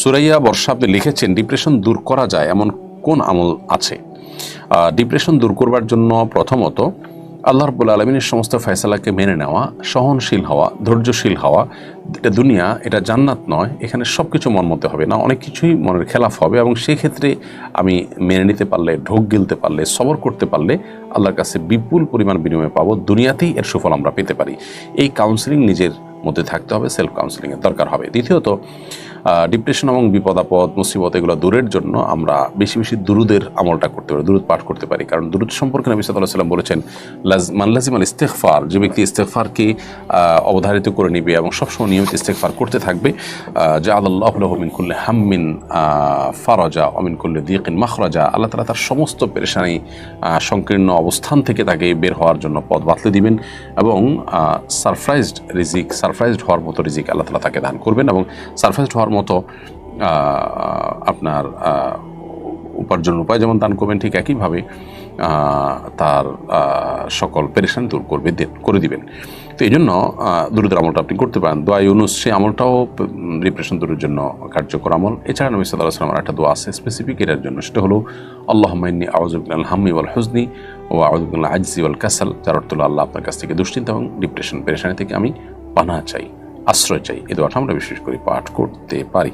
সুরাইয়া বর্ষা আপনি লিখেছেন, ডিপ্রেশন দূর করা যায় এমন কোন আমল আছে? ডিপ্রেশন দূর করবার জন্য প্রথমত আল্লাহ রব্বুল আলমিনের সমস্ত ফয়সালাকে মেনে নেওয়া, সহনশীল হওয়া, ধৈর্যশীল হওয়া, এটা দুনিয়া, এটা জান্নাত নয়, এখানে সব কিছু মন মতে হবে না, অনেক কিছুই মনের খেলাফ হবে এবং সেক্ষেত্রে আমি মেনে নিতে পারলে, ঢোক গিলতে পারলে, সবর করতে পারলে আল্লাহর কাছে বিপুল পরিমাণ বিনিময় পাবো, দুনিয়াতেই এর সুফল আমরা পেতে পারি। এই কাউন্সিলিং নিজের মধ্যে থাকতে হবে সেলফ কাউন্সেলিংয়ের দরকার হবে। দ্বিতীয়ত ডিপ্রেশন এবং বিপদাপদ মুসিবত এগুলো দূরের জন্য আমরা বেশি বেশি দুরুদের আমলটা করতে পারি, দুরুদ পাঠ করতে পারি। কারণ দুরুদ সম্পর্কে নবী সাল্লাহ সাল্লাম বলেছেন, লাজ মাল্লাজিম আল ইস্তেকফার যে ব্যক্তি ইস্তেকফারকে অবধারিত করে নিবে এবং সবসময় নিয়মিত ইস্তেকফার করতে থাকবে যা আল্লাহ মিন কুল্লে হাম্মিন ফারজা অমিন কুল্লে দিকিন মাখরাজা। আল্লাহ তালা তার সমস্ত পেরেশানি সংকীর্ণ অবস্থান থেকে তাকে বের হওয়ার জন্য পথ বাতলে দিবেন এবং সারপ্রাইজড রিজিক সারপ্রাইজড হওয়ার মতো রিজিক আল্লাহ তালা তাকে দান করবেন এবং সারপ্রাইজড হওয়ার মতো আপনার আহ, উপার্জনের উপায় যেমন দান করবেন ঠিক একইভাবে তার সকল পেরেশান দূর করবে করে দিবেন। তো এই জন্য দূরদের আমলটা আপনি করতে পারেন। দোয়া ইউনুস সেই আমলটাও ডিপ্রেশন দূরের জন্য কার্যকর আমল। এছাড়া নবী সাল্লাহ সাল্লামের একটা দোয়া আছে স্পেসিফিক এটার জন্য সেটা হলো আল্লাহ মাইনি আউজুবিল হাম্মি ওয়াল হুজনি ও আউজুবিল আজজি ওয়াল কাসাল যার অর্থ আল্লাহ আপনার কাছ থেকে দুশ্চিন্তা এবং ডিপ্রেশন পেরেশানি থেকে আমি পানা চাই আশ্রয় চাই এ দোয়াটা আমরা বিশেষ করে পাঠ করতে পারি।